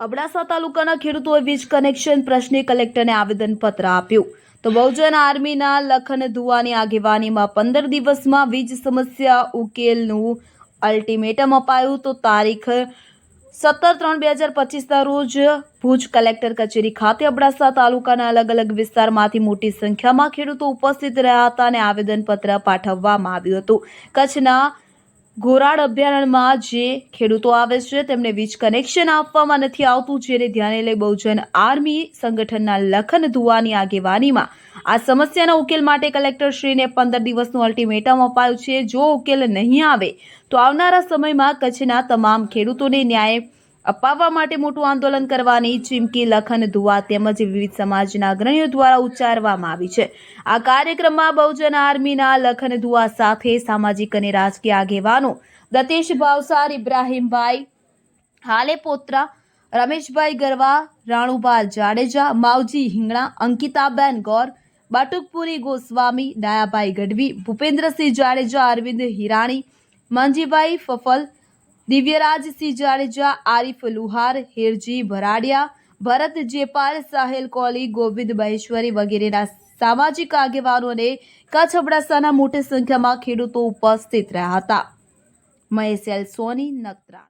અબડાસા તાલુકાના ખેડૂતોએ વીજ કનેક્શન પ્રશ્ને કલેક્ટરને આવેદનપત્ર આપ્યું. તો બહુજન આર્મીના લખન ધુવાની આગેવાનીમાં પંદર દિવસમાં વીજ સમસ્યા ઉકેલનું અલ્ટિમેટમ અપાયું. તો તારીખ સત્તર ત્રણ બે હજાર પચીસના રોજ ભુજ કલેક્ટર કચેરી ખાતે અબડાસા તાલુકાના અલગ અલગ વિસ્તારમાંથી મોટી સંખ્યામાં ખેડૂતો ઉપસ્થિત રહ્યા હતા અને આવેદનપત્ર પાઠવવામાં આવ્યું હતું. કચ્છના ઘોરાડ અભયારણ્યમાં જે ખેડૂતો આવે છે, તેમને વીજ કનેક્શન આપવામાં નથી આવતું, જેને ધ્યાને લઈ બહુજન આર્મી સંગઠનના લખન ધુવાની આગેવાનીમાં આ સમસ્યાના ઉકેલ માટે કલેક્ટરશ્રીને પંદર દિવસનું અલ્ટિમેટમ અપાયું છે. જો ઉકેલ નહીં આવે, તો આવનારા સમયમાં કચ્છના તમામ ખેડૂતોને ન્યાય અપાવવા માટે મોટું આંદોલન કરવાની ચીમકી, લખન ધુવા તેમજ વિવિધ સમાજના અગ્રણીઓ દ્વારા ઉચ્ચારવામાં આવી છે. આ કાર્યક્રમમાં બહુજન આર્મીના લખન ધુવા સાથે સામાજિક અને રાજકીય આગેવાનો દતેશ ભાવસાર, ઇબ્રાહીમભાઈ હાલે પોત્રા રમેશભાઈ ગરવા રાણુભાઈ જાડેજા, માવજી હિંગણા, અંકિતાબેન ગૌર, બાટુકપુરી ગોસ્વામી દયાભાઈ ગઢવી, ભૂપેન્દ્રસિંહ જાડેજા, અરવિંદ હિરાણી, મંજીભાઈ ફફલ દિવ્યરાજસિંહ જાડેજા, આરિફ લુહાર, હિરજી ભરાડિયા, ભરત જેપાલ, સાહેલ કોલી, ગોવિંદ મહેશ્વરી વગેરેના સામાજિક આગેવાનોને કચ્છ અબડાસાના મોટી સંખ્યામાં ખેડૂતો ઉપસ્થિત રહ્યા હતા. મહેશ સોની નકરા